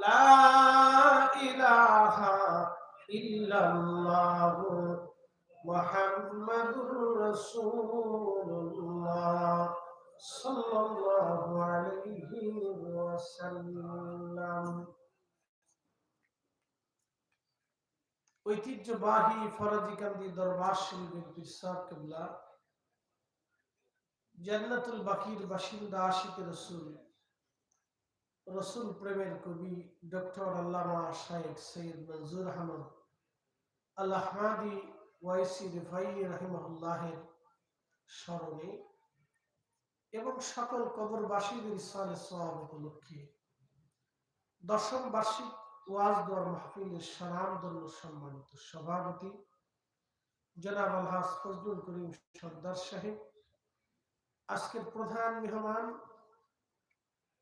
লা ইলাহা ইল্লাল্লাহ মুহাম্মাদুর রাসূলুল্লাহ সাল্লাল্লাহু আলাইহি ওয়াসাল্লাম ঐতিহ্যবাহী ফরাজিকান্দি দরবার শরীফের বিরসাদ কিবলা জান্নাতুল বাকির বাসিন্দা আশিক রসুল রসুল প্রেমের কবি ডক্টর আল্লামা শাহেদ সৈয়দ মনজুর আহমদ আল্লাহমাদি ওয়াইসি রিফাই রহিমাহুল্লাহের স্মরণে এবং সকল কবরবাসীদের সালে সওয়াব উপলক্ষে দশম বার্ষিক ওয়াজ দোয়ার মাহফিলের সারামদন্য সম্মানিত সভাপতি জনাব আলহাজ ফজলুল করিম সর্দার সাহেব। আজকের প্রধান মেহমান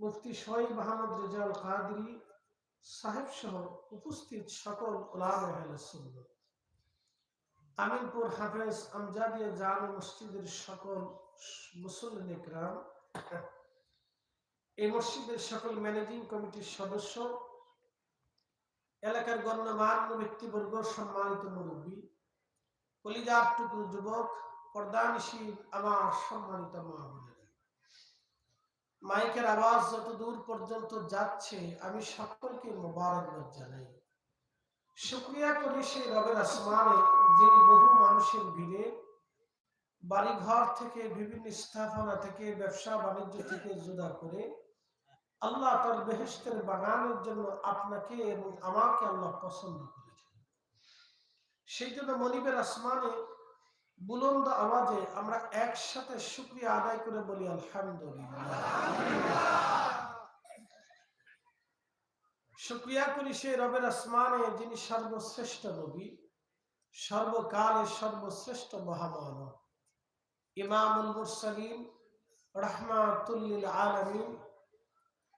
মুফতি শহীদ মাহমুদ রেজাল কাদরি সাহেব সহ উপস্থিত সকল আমিনপুর হাফেজ আমজাদিয়া জামে মসজিদের সকল মুসল্লিন ইকরাম এই মসজিদের সকল ম্যানেজিং কমিটির সদস্য, এলাকার গণ্যমান্য ব্যক্তিবর্গ, সম্মানিত মুরব্বী, কলিজার টুকু যুবক পর্দানিশী আমার সম্মানিত মা মাইকের আওয়াজ যত দূর পর্যন্ত যাচ্ছে, আমি সকলকে মোবারকবাদ জানাই। শুক্রিয়া করি সেই রবের আসমানে, যিনি বহু মানুষের ভিড়ে বাড়িঘর থেকে বিভিন্ন স্থাপনা থেকে, ব্যবসা বাণিজ্য থেকে জুদা করে আল্লাহ তার বেহেস্তের বাগানের জন্য আপনাকে এবং আমাকে আল্লাহ পছন্দ করেছেন। সেই জন্য মনিবের আসমানে বুলন্দ আওয়াজে আমরা একসাথে শুক্রিয়া আদায় করে বলি, আলহামদুলিল্লাহ। শুক্রিয়া করি সে রবের আসমানে যিনি সর্বশ্রেষ্ঠ নবী সর্বশ্রেষ্ঠ ইমামুল মুরসালিন রহমাতুল্লিল আলমিন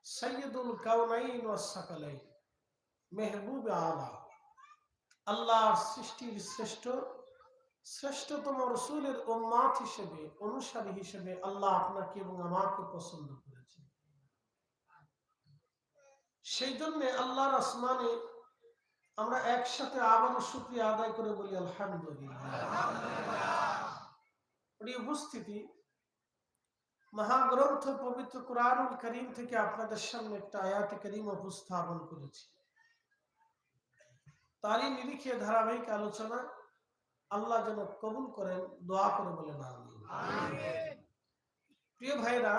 সৈয়দুল কাউনাইন ও সাকালাইন, মেহবুব আলা। আল্লাহর সৃষ্টির শ্রেষ্ঠ শ্রেষ্ঠতম রসুলের উম্মাত হিসেবে, অনুসারী হিসেবে আল্লাহ আপনাকে এবং আমাকে পছন্দ করেছে সেই জন্য আল্লাহর আসমানে আমরা একসাথে আবারও শুক্রিয়া আদায় করে বলি, আলহামদুলিল্লাহ। উপস্থিতি, মহাগ্রন্থ পবিত্র কোরআনুল করিম থেকে আপনাদের সামনে একটা আয়াত করিম উপস্থাপন করেছি। তারই নিরিখে ধারাবাহিক আলোচনা আল্লাহ যেন কবুল করেন, দোয়া করে বলে না প্রিয় ভাইরা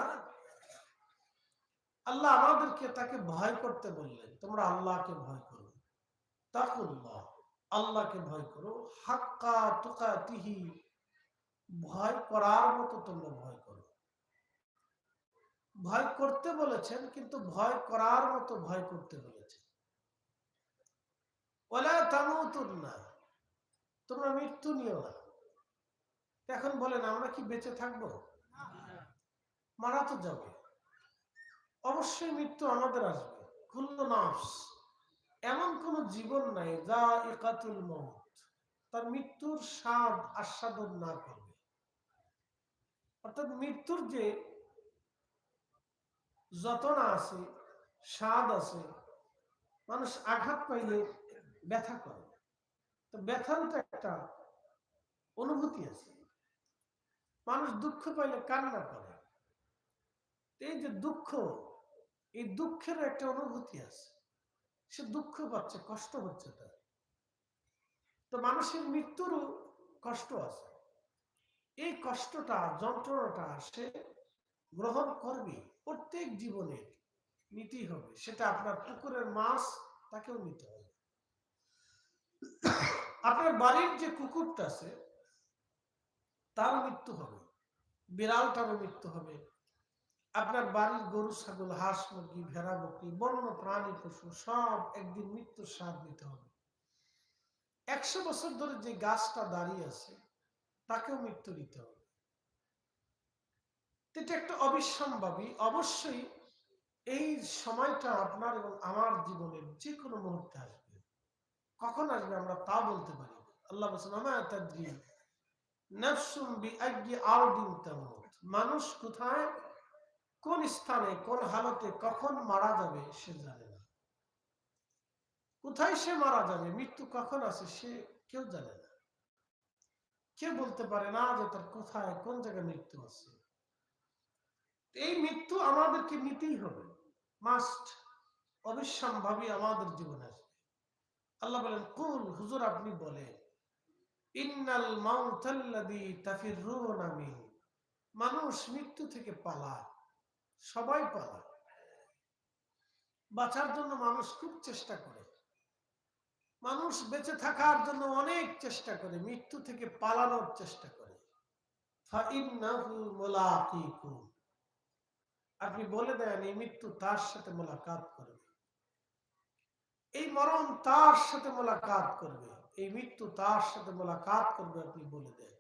আল্লাহ আমাদেরকে তাকে ভয় করতে বললেন। তোমরা আল্লাহকে ভয় করো। তাকুল্লাহ, আল্লাহকে ভয় করো। হাক্কা তুকাতিহি, ভয় করার মতো তোমরা ভয় করো। ভয় করতে বলেছেন, কিন্তু ভয় করার মতো ভয় করতে বলেছেন। ওলা তামুতুন না তোমরা মৃত্যু নিও। না এখন বলেন, আমরা কি বেঁচে থাকব? মারা তো যাবে। অবশ্যই মৃত্যু আমাদের আসবে। খুল্ল নাফস, এমন কোন জীবন নাই যা একাতুল মত তার মৃত্যুর স্বাদ আস্বাদন না করবে। অর্থাৎ মৃত্যুর যে যতনা আছে, স্বাদ আছে, মানুষ আঘাত পাইলে ব্যথা করে। তো ব্যথারও তো একটা অনুভূতি আছে। মানুষ দুঃখ পাইলে কান্না করে। এই যে দুঃখ, এই দুঃখের একটা অনুভূতি আছে। সে দুঃখ পাচ্ছে, কষ্ট হচ্ছে তার। তো মানুষের মৃত্যুরও কষ্ট আছে। এই কষ্টটা, যন্ত্রণাটা সে গ্রহণ করবে, প্রত্যেক জীবনে নিতেই হবে। সেটা আপনার পুকুরের মাছ, তাকেও নিতে হবে। আপনার বাড়ির যে কুকুরটা আছে তার মৃত্যু হবে। বিড়ালটারও মৃত্যু হবে। আপনার বাড়ির গরু, ছাগল, হাঁস, মুরগি, ভেড়া, বকরি, বন্য, প্রাণী, পশু, সব একদিন মৃত্যুর স্বাদ নিতে হবে। একশো বছর ধরে যে গাছটা দাঁড়িয়ে আছে, তাকেও মৃত্যু দিতে হবে। এটা একটা অবিসম্ভাবী, অবশ্যই এই সময়টা আপনার এবং আমার জীবনের যে কোনো মুহূর্তে আসবে। কখন আসবে আমরা তা বলতে পারি? আল্লাহ মানুষ কোথায়? কোন স্থানে, কোন হালতে কখন মারা যাবে সে জানে না। কোথায় সে মারা যাবে, মৃত্যু কখন আছে সে কেউ জানে না। কে বলতে পারে না যে তার কোথায়, কোন জায়গায় মৃত্যু আছে। এই মৃত্যু আমাদেরকে নিতেই হবে। মাস্ট অবিসম্ভাবী আমাদের জীবনে আল্লাহ বলেন, কুল, হুজুর আপনি বলেন, ইন্নাল মাউতাল্লাযী তাফিররুনা মিন মানুষ মৃত্যু থেকে পালায় সবাই পালায় বাঁচার জন্য মানুষ খুব চেষ্টা করে। মানুষ বেঁচে থাকার জন্য অনেক চেষ্টা করে, মৃত্যু থেকে পালানোর চেষ্টা করে। আপনি বলে দেন, এই মৃত্যু তার সাথে মোলাকাত করবে। এই মরণ তার সাথে মোলাকাত করবে। এই মৃত্যু তার সাথে মোলাকাত করবে আপনি বলে দেন।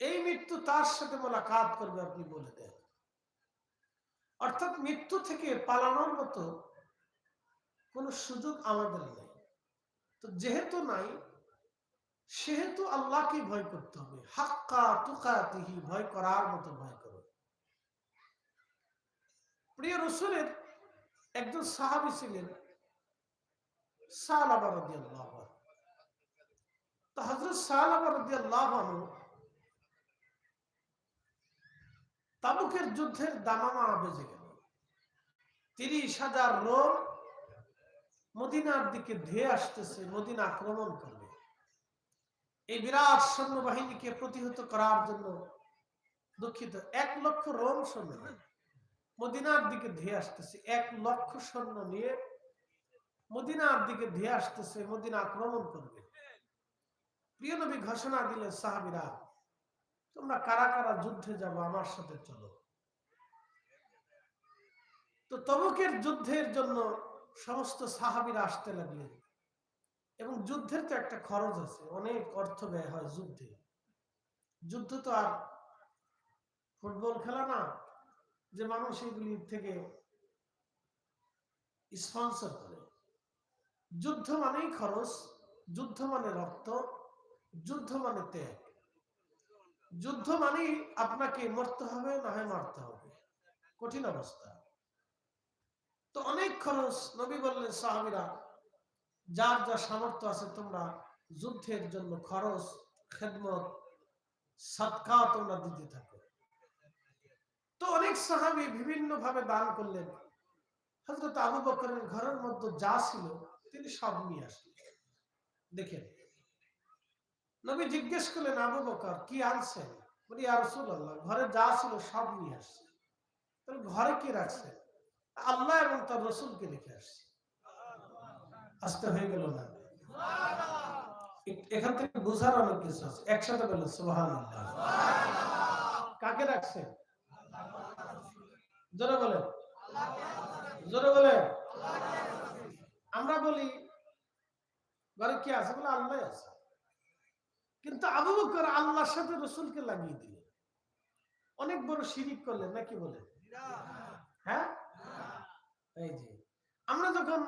এই মৃত্যু তার সাথে মোলাকাত করবে আপনি বলে দেন। অর্থাৎ মৃত্যু থেকে পালানোর মতো কোনো সুযোগ আমাদের নেই। তো যেহেতু নাই, সেহেতু আল্লাহকে ভয় করতে হবে। হাক্কা তুকাতিহি, ভয় করার মতো ভয় করো। প্রিয় রসুলের একজন সাহাবি ছিলেন তাবুকের যুদ্ধের দামামা বেজে গেল। তিরিশ হাজার রোম মদিনার দিকে ধেয়ে আসতেছে, মদিনা আক্রমণ করবে। এই বিরাট সৈন্যবাহিনীকে প্রতিহত করার জন্য দুঃখিত, এক লক্ষ রোম সৈন্য। মদিনার দিকে ধেয়ে আসতেছে। এক লক্ষ সৈন্য নিয়ে মদিনার দিকে ধেয়ে আসতেছে, মদিনা আক্রমণ করবে। প্রিয় নবী ঘোষণা দিলেন, সাহাবিরা, তোমরা কারা কারা যুদ্ধে যাব? আমার সাথে চলো। তো তবুকের যুদ্ধের জন্য সমস্ত সাহাবিরা আসতে লাগলেন। এবং যুদ্ধের তো একটা খরচ আছে, অনেক অর্থ ব্যয় হয় যুদ্ধে। যুদ্ধ তো আর ফুটবল খেলা না যে মানুষ এগুলি থেকে স্পন্সর করে। যুদ্ধ মানেই খরচ, যুদ্ধ মানে রক্ত, যুদ্ধ মানে ত্যাগ। যুদ্ধ মানেই আপনাকে মরতে হবে, না হয় মারতে হবে। কঠিন অবস্থা। তো অনেক খরচ নবী বললেন সাহাবিরা, যার যা সামর্থ্য আছে তোমরা যুদ্ধের জন্য খরচ, খেদমত সৎকা তোমরা দিতে থাকো। তো অনেক সাহাবি বিভিন্ন ভাবে দান করলেন। হজরত আবু বকরের ঘরের মধ্যে যা ছিল, তিনি সব নিয়ে আসলেন। দেখেন, নবী জিজ্ঞেস করলেন, আবু বকর, কি আনছেন? বলি আর আল্লাহ ঘরে যা ছিল সব নিয়ে আসছে। তাহলে ঘরে কি রাখছেন আল্লাহ এবং তার রসুলকে রেখে আসছে। আসতে হয়ে গেল না? এখান থেকে বোঝার অনেক কিছু আছে। একসাথে বললেন সুবাহান কাকে রাখছেন? জোরে বলেন। জোরে বলেন। আমরা বলি, ঘরে কি আছে? বলে আল্লাহ আছে। কিন্তু আবু বকর আল্লাহর সাথে রসুলকে লাগিয়ে দিলেন। অনেক বড় শিরিক করলেন নাকি বলেন? হ্যাঁ? এই যে, আমরা যখন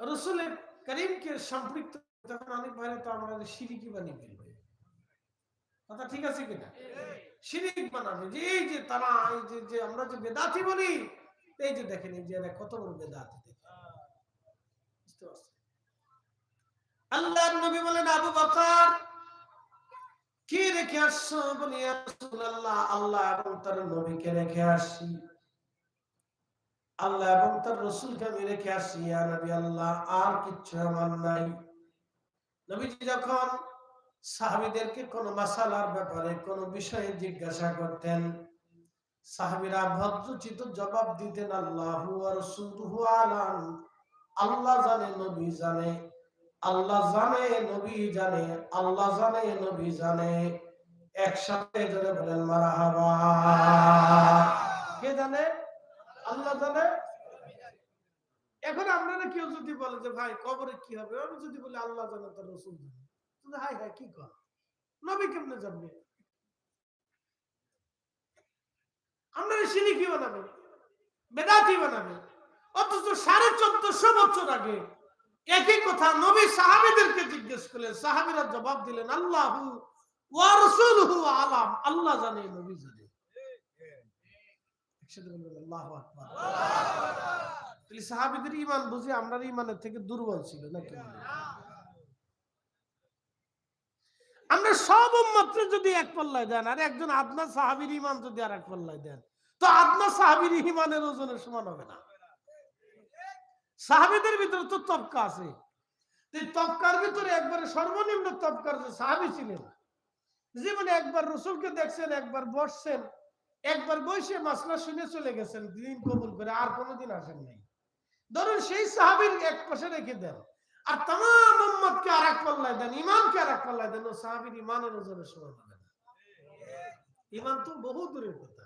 রসুলের করিমকে সম্পৃক্ত, তখন অনেক ভাইরা তো আমরা সিরিকি বানিয়ে ফেলবে। কথা ঠিক আছে কিনা? শিরিক যে এই যে তারা, এই যে আমরা যে বেদাতি বলি, এই যে দেখেন এই যে কত বড় বেদাতি বুঝতে পারছেন? আল্লাহ নবী বলেন, আবু কি রেখে আসছো? বলি আল্লাহ এবং তার নবীকে রেখে আসি। আল্লাহ এবং তার রসুলকে আমি রেখে আসি, ইয়া নবী আল্লাহ, আর কিচ্ছু আমার নাই। নবীজি যখন সাহাবীদেরকে কোন মাসালার ব্যাপারে, কোন বিষয়ে জিজ্ঞাসা করতেন। সাহাবীরা ভদ্রচিত জবাব দিতেন, আল্লাহ আল্লাহ জানে, নবী জানে। আল্লাহ জানে, নবী জানে। আল্লাহ জানে, নবী জানে। একসাথে ধরে বলেন, মারাহাবা। কে জানে? আল্লাহ জানে? এখন আপনারা কেউ যদি বলে যে, ভাই, কবরে কি হবে? আমি যদি বলি, আল্লাহ জানে তার রসুল জানে। হাই হাই কি কর? নবী কেমনে জানবে? আপনারা সিনি কি বানাবে, বেদাতি বানাবে, অথচ সাড়ে চোদ্দশো বছর আগে একই কথা নবী সাহাবিদেরকে জিজ্ঞেস করলেন। সাহাবিরা জবাব দিলেন, আল্লাহ আলাম। আল্লাহ জানে, নবী জানে। সাহাবিদের ঈমান বুঝি আমরা ঈমানের থেকে দুর্বল ছিল, নাকি আমরা উম্মতকে যদি এক পাল্লায় দেন, আর একজন আদনা সাহাবীর ঈমান যদি আর এক পাল্লায় দেন, তো আদনা সাহাবীর ঈমানের ওজনের সমান হবে না। সাহাবিদের ভিতরে তো তবকা আছে। তবকার ভিতরে একবারে সর্বনিম্ন তবকার যে সাহাবি ছিলেন, জীবনে একবার রসুলকে দেখছেন, একবার বসছেন, একবার বসে মাসলা শুনে চলে গেছেন, দিন কবুল করে আর কোনোদিন আসেন নাই। ধরুন সেই সাহাবির এক পাশে রেখে দেন। আর তাম আর এক পাল্লায় দেন ইমানকে আর এক পাল্লায় দেন সাহাবির ইমানের ওজনে সমান ইমান তো বহু দূরের কথা।